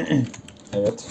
Evet. Evet.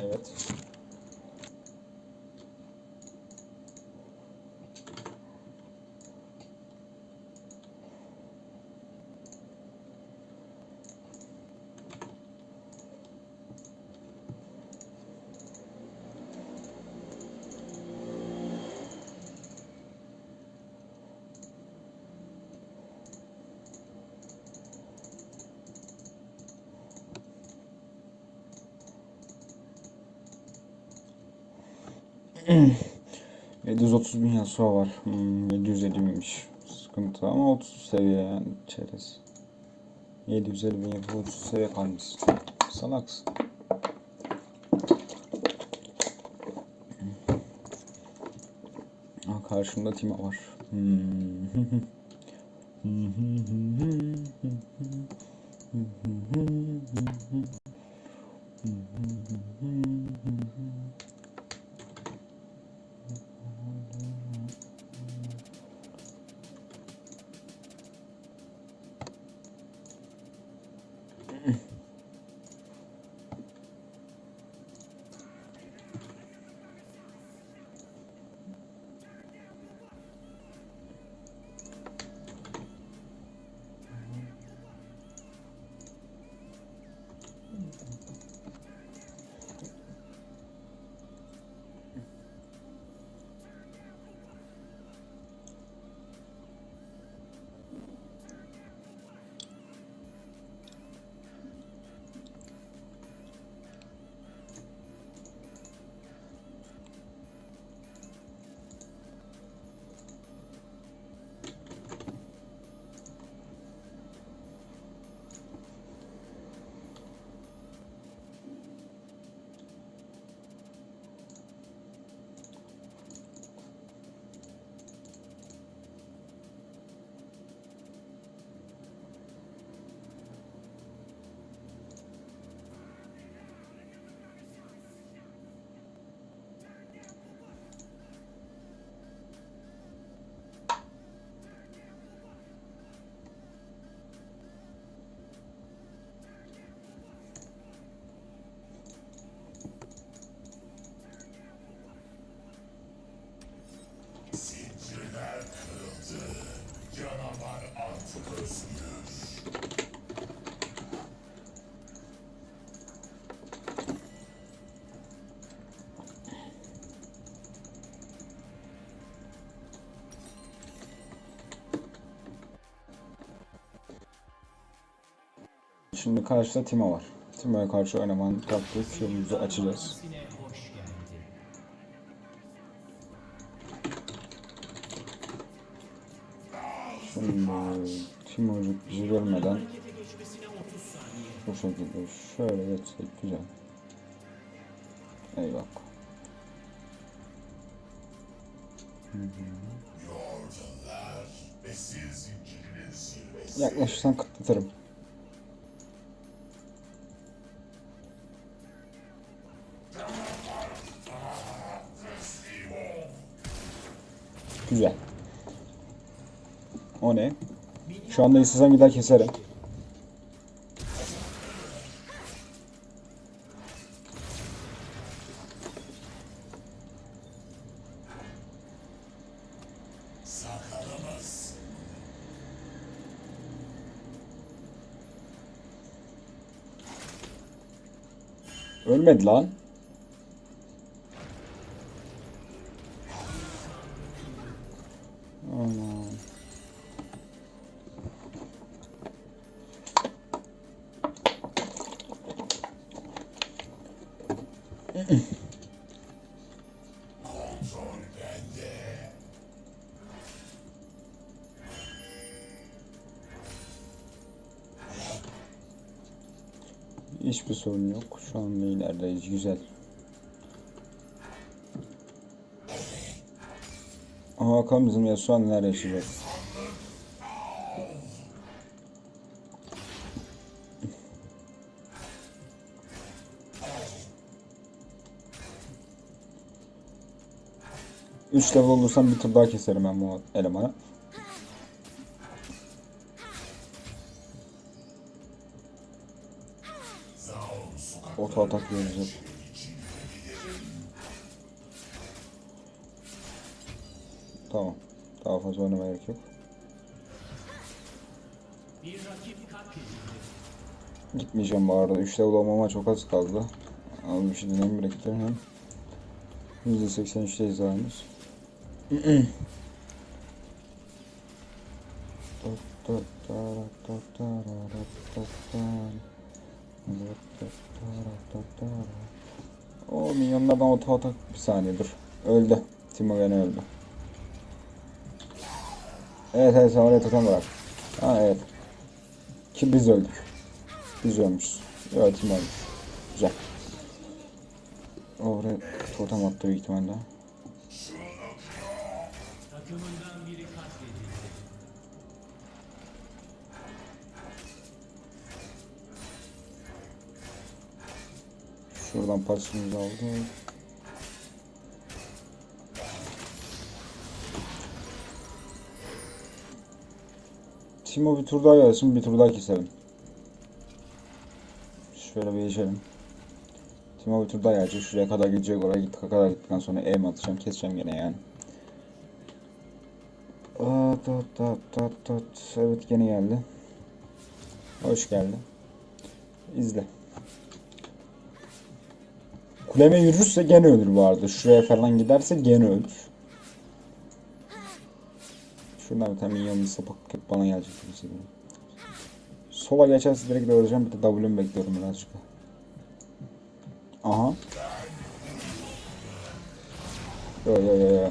Evet. Hmm. 730 bin Yasuo var. Hmm, 750 miymiş? Sıkıntı ama 30 seviye yani çerez. 750 bin yapıp 30 seviye kalmış. Salaksın. Aa, karşımda Tima var. Hmm. Şimdi karşıda Timo var. Timo'ya karşı oynamanın taktik yolumuzu açacağız. Şimdi Timocuk bizi görmeden bu şekilde şöyle geçsek güzel. Eyvah. Yaklaşırsan kıtlatırım. Güzel. O ne? Şu anda istesem gider keserim. Ölmedi lan. Kontrol bende. Hiçbir sorun yok. Şu anda ilerideyiz. Güzel. Hakan bizim Yasuo neler yaşayacak? Üç level olursam bir tur daha keserim ben bu elemanı. Oto atak vereceğim. Tamam. Daha fazla oynamaya gerek yok. Gitmeyeceğim bu arada. 3 level olmama çok az kaldı. Az bir şey dinlemi biriktiriyorum. %83'teyiz daha henüz. O milyonlardan oto atak bir saniye dur. Öldü. Timo gene öldü. Evet evet oraya totem bırak. Ha evet. Ki biz öldük. Biz ölmüşüz. Evet Timo ölmüş. Güzel. Oraya totem attı büyük ihtimalle. Şuradan pasımızı aldık. Timo bir tur daha gelsin, bir tur daha keselim. Şöyle bir geçelim. Timo bir tur daha gelecek. Şuraya kadar gidecek. Oraya gittik kadar gittikten sonra E mi atacağım, keseceğim gene yani. Aa, tat, tat, tat, tat. Evet gene geldi. Hoş geldi. İzle. Kuleme yürürse gene ölür bu arada. Şuraya falan giderse gene ölür. Şuradan bir tane bir sapık bana gelecek. Sola geçerse direkt öleceğim. Bir de W'mi bekliyorum birazcık. Aha. Yo yo yo yo.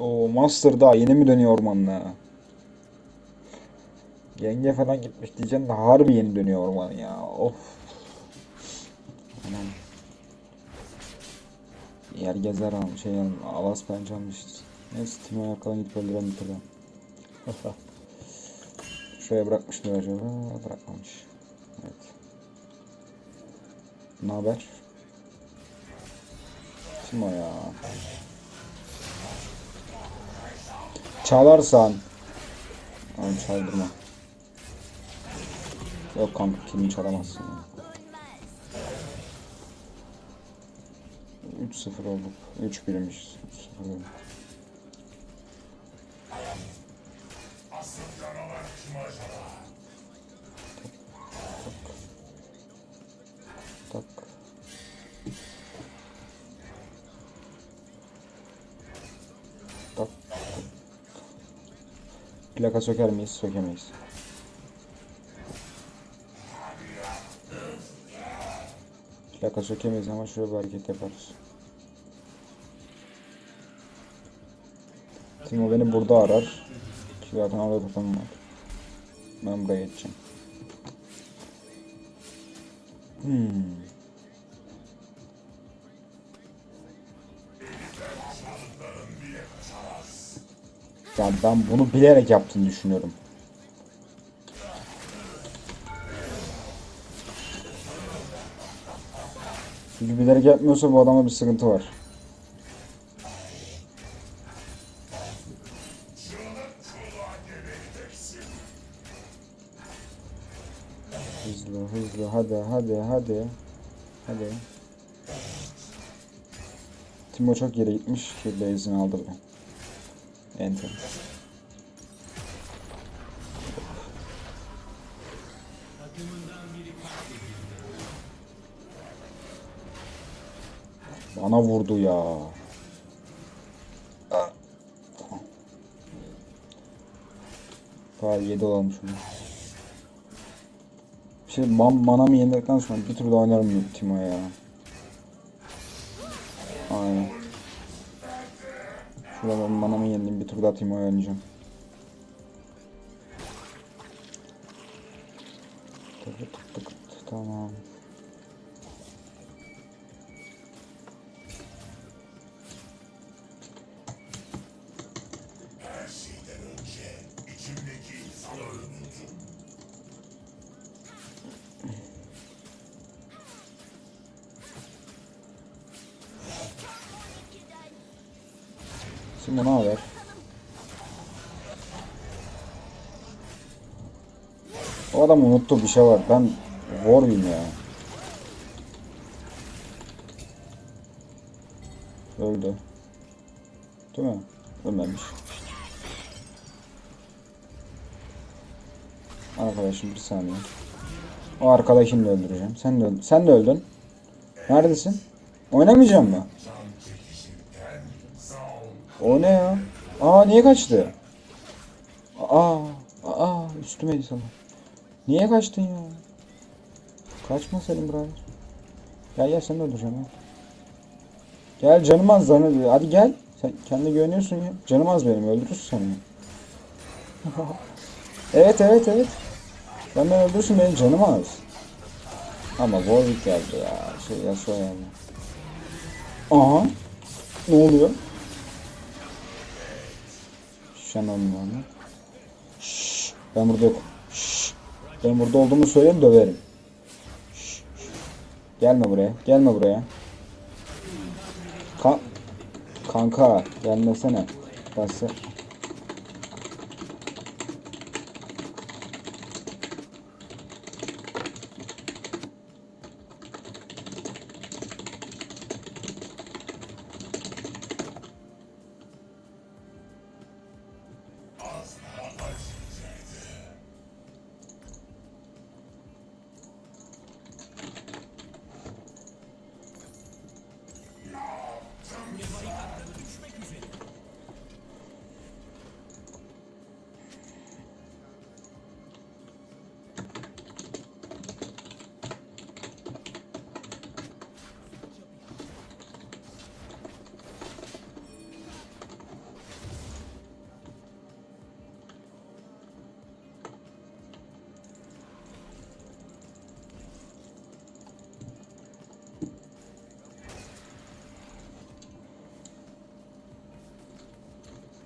O Master daha yeni mi dönüyor ormanına? Yenge falan gitmiş diyeceğim de harbi yeni dönüyor orman ya. Of. Anam. Yer gezer al şey al- alas bence almışız. Neyse Timo arkadan gidip öldüren bitirdim. Şuraya bırakmış mı acaba? Bırakmamış. Evet. Ne haber? Timo ya. Çalarsan. Oğlum çaldırma. Yok kanka kimi çalamazsın ya. 3-0 olduk. 3 birmiş. 3-0 olduk. Plaka söker miyiz? Sökemeyiz. Plaka sökemeyiz ama şöyle bir hareket yaparız. Timo beni burada arar. Ki zaten orada tutamam var. Ben buraya geçeceğim. Hmm. Ya ben bunu bilerek yaptığını düşünüyorum. Çünkü bilerek yapmıyorsa bu adamda bir sıkıntı var. Hızlı hızlı hadi hadi hadi. Hadi. Timo çok geri gitmiş. Kirli izin aldı bile. En. Bana vurdu ya. Daha 7 olalım şunu. Bir şey man, manamı sonra bir tur daha oynarım Timo ya. Daha Timo'ya oynayacağım. Tamam. Şimdi ne haber? O adam unuttu bir şey var. Ben Warwick'im ya. Öldü. Değil mi? Ölmemiş. Arkadaşım bir saniye. O arkadaşını da öldüreceğim. Sen de öldün. Sen de öldün. Neredesin? Oynamayacağım mı? O ne ya? Aa niye kaçtı? Aa, aa üstüme sana. Niye kaçtın ya? Kaçma Selim birader. Gel gel seni de öldüreceğim ya. Gel canım az zanı. Hadi gel. Sen kendine güveniyorsun ya. Canım az benim öldürürsün seni. evet evet evet. Sen beni öldürürsün benim canım az. Ama Warwick geldi ya. Şey Yasuo yani. Aha. Ne oluyor? Şenol mu? Şşş. Ben burada yokum. Şşş. Ben burada olduğumu söyleyeyim döverim. Şşş. şşş. Gelme buraya. Gelme buraya. Ka Kanka gelmesene. Bası.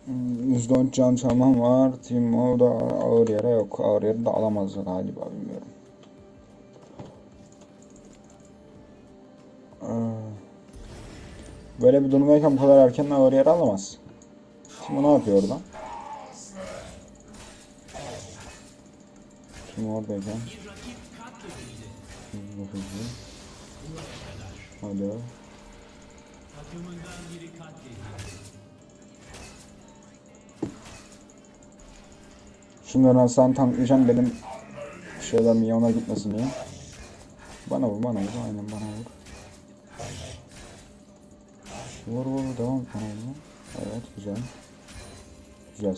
%10 can çalmam var. Timo da ağır yere yok. Ağır yere de alamaz galiba bilmiyorum. Ee, Böyle bir durumdayken bu kadar erken ağır yere alamaz. Timo ne yapıyor orada? Timo oradayken. Hızlı hızlı. Hadi. Şimdi ben sen tanklayacağım benim şeyler milyona gitmesin diye. Bana vur bana vur aynen bana vur. Vur vur devam et. Evet güzel. Güzel.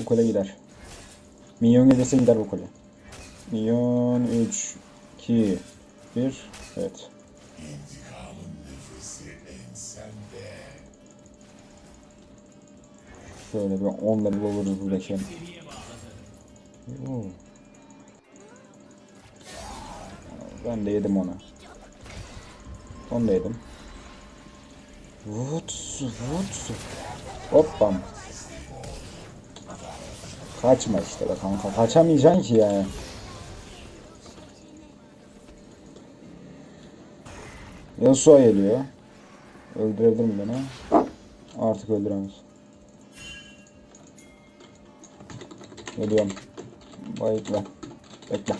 Bu kule gider. Milyon gelirse gider bu kule. Milyon 3 2 1 Evet. Şöyle bir 10 level oluruz buradaki. Oo. Ben de yedim onu. Onu da yedim. Vut, vut. Hoppam. Kaçma işte be kanka. Kaçamayacaksın ki yani. Yasuo geliyor. Öldürebilir mi beni? Artık öldüremez. Geliyorum. Bekle. Bekle.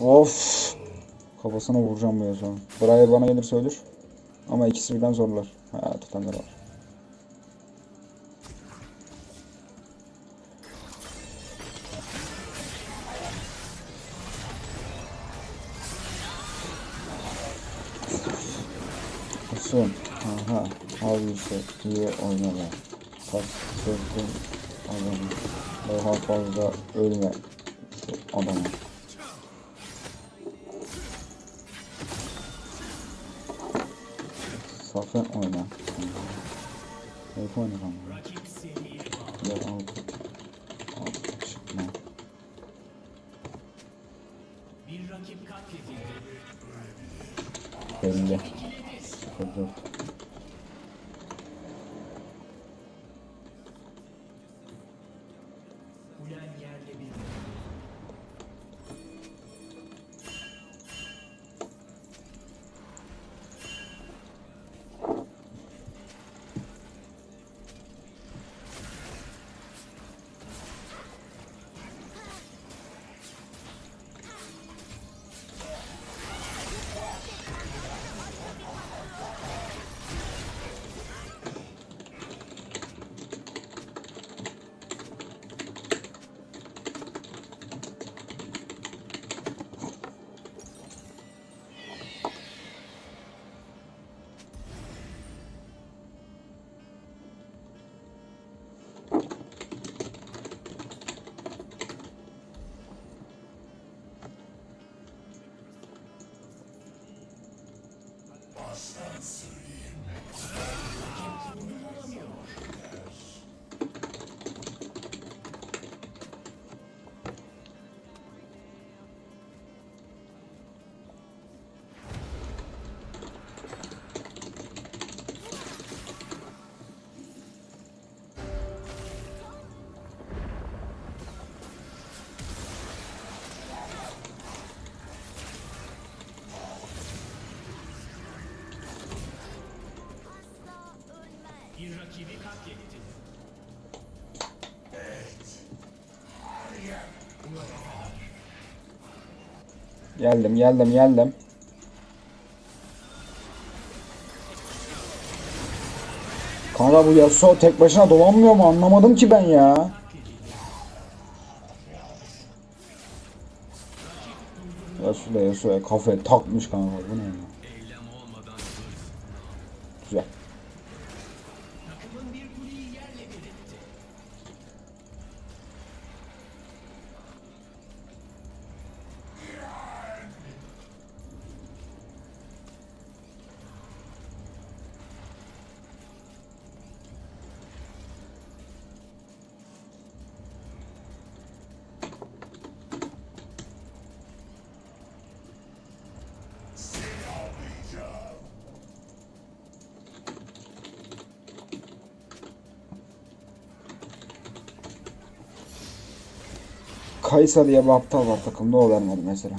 Of. Kafasına vuracağım bu ya sonra. Buraya bana gelirse ölür. Ama ikisi birden zorlar. Ha tutanlar var. Kusun. Aha. Al bir şey. İyi oynama. Sözün adamı. Daha fazla ölme. Adamı. Safen oyna. Hep oyna kanka. Gel al. Al çıkma. Belli. 04. Geldim geldim geldim. Kanka bu Yasuo tek başına dolanmıyor mu anlamadım ki ben ya. Yasuo da Yasuo'ya kafaya takmış kanka bu ne ya. Kaysa diye bir aptal var takımda o vermedi mesela.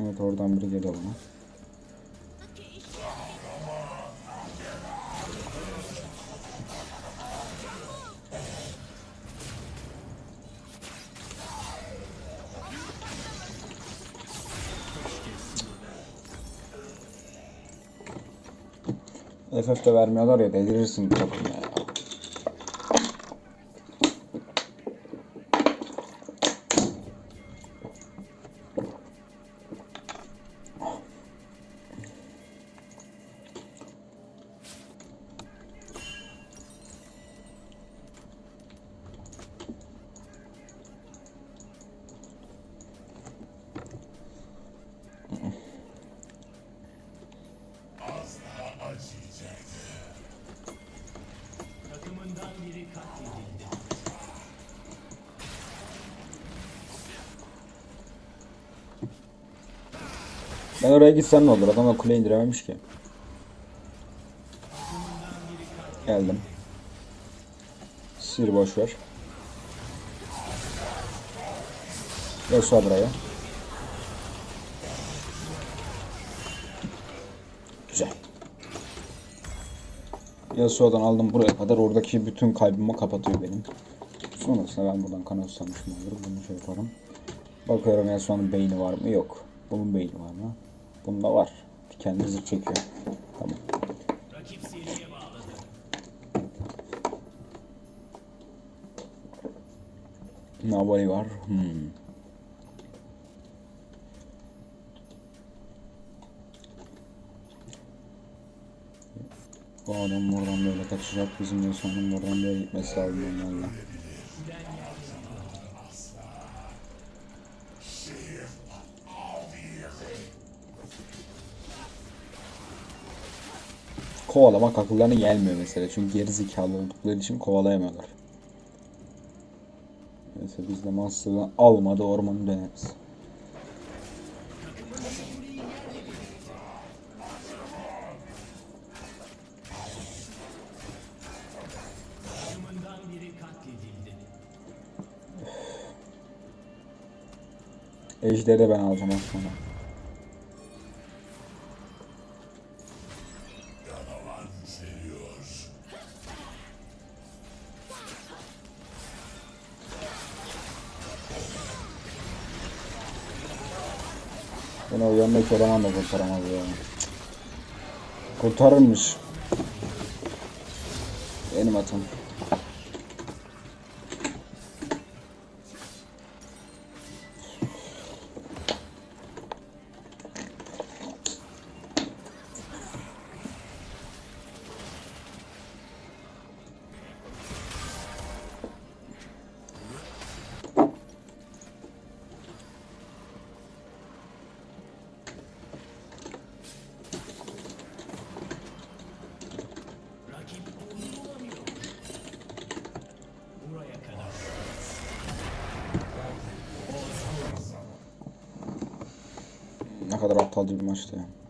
Evet oradan biri geliyor bana. FF'de vermiyorlar ya delirirsin bu takım ya. Ben oraya gitsem ne olur? Adamlar kule indirememiş ki. Geldim. Sir boş ver. Yasuo buraya. Güzel. Yasuo'dan aldım buraya kadar. Oradaki bütün kaybımı kapatıyor benim. Sonrasında ben buradan kanal susamışım olur. Bunu şey yaparım. Bakıyorum Yasuo'nun beyni var mı? Yok. Bunun beyni var mı? Bunda var. Kendi zırh çekiyor. Tamam. Nabali var. Hmm. Bu adam buradan böyle kaçacak. Bizim de sonun buradan böyle gitmesi lazım. Kovalamak akıllarına gelmiyor mesela. Çünkü geri zekalı oldukları için kovalayamıyorlar. Neyse biz de Master'dan almadı ormanı döneriz. Ejderi de ben alacağım az sonra. Beni o yanındaki eleman da kurtaramaz ya. Kurtarırmış. Benim atım. Aptalca bir maçtı ya.